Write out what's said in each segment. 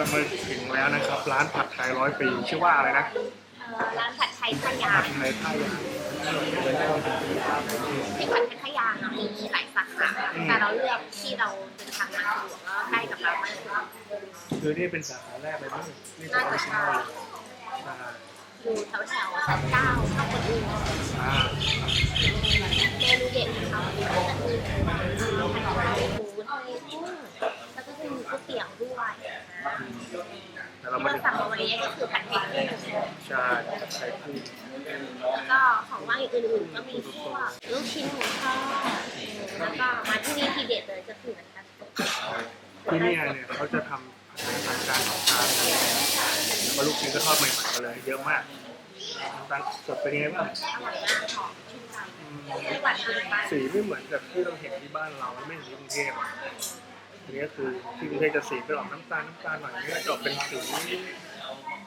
เรามาถึงแล้วนะครับ ร้านผัดไทยร้อยปี ชื่อว่าอะไรนะเอ่อร้านผัดไทยท่ายาผังดไทยท่ายางที่ผัดไทยท่ายางอะมีหลายสาขาแต่เราเลือกที่เราเดินทางมาสะดวกแล้วใกล้กับเรามากที่สุดคือนี่เป็นสาขาแรกเลยมั้งนี่เป็นน่าออจะริจินใช่อลใช่อยู่แถวแถวๆสันเก้าข้าวคนอื่นอ่าเมนูเด็ดของเขาก็จะมีผัดไทยหมูทะเลกุ้งแล้วก็จะมีก๋วยเตี๋ยวด้วยนะแต่ เราที่มาเราสั่งมาวันนี้ก็คือผัดไทยกุ้งใช่แล้วก็ของว่างอื่นๆก็มีพวกลูกชิ้นหมูทอดแล้วก็มาที่นี่ทีเด็ดเลยก็คือน้ำตาลที่นี่เนี่ยเขาจะทำผัดไทยผ่านการของทางแล้วก็ลูกชิ้นก็ทอดใหม่ๆมาเลยเยอะมากน้ำตาลสดเป็นยังไงบ้างสีไม่เหมือนกับที่เราเห็นที่บ้านเราไม่เหมือนที่กรุงเทพ อะอันนี้ก็คือที่กรุงเทพจะสีเป็นออกน้ำตาลน้ำตาลหน่อยนี่ก็จะออกเป็นสี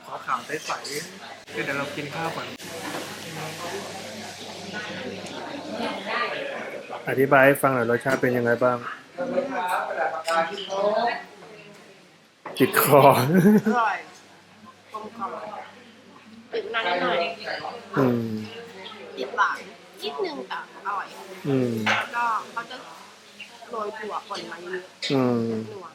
ขาวขาวๆใสๆเดี๋ยวเรากินข้าวก่อนอธิบายให้ฟังหน่อยรสชาติเป็นยังไงบ้างติดคออร่อยกลมกล่อมถึงนานหน่อยอืมติดหวานนิดนึงแต่อร่อยอืมแล้วก็เขาจะ โรยถั่วป่นมาเยอะอืมๆนัว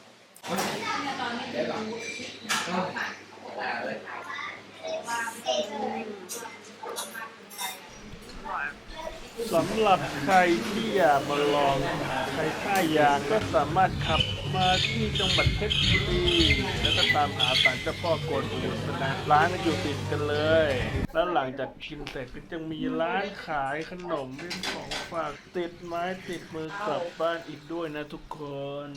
สำหรับใครที่อยากมาลองใช้ท่ายางก็สามารถขับมาที่จังหวัดเพชรบุรีแล้วก็ตามหาศาลเจ้าพ่อกวนอูนะร้านอยู่ติดกันเลย แล้วหลังจากกินเสร็จก็จะมีร้านขายขนมเป็นของฝากติดไม้ติดมือกลับบ้านอีกด้วยนะทุกคน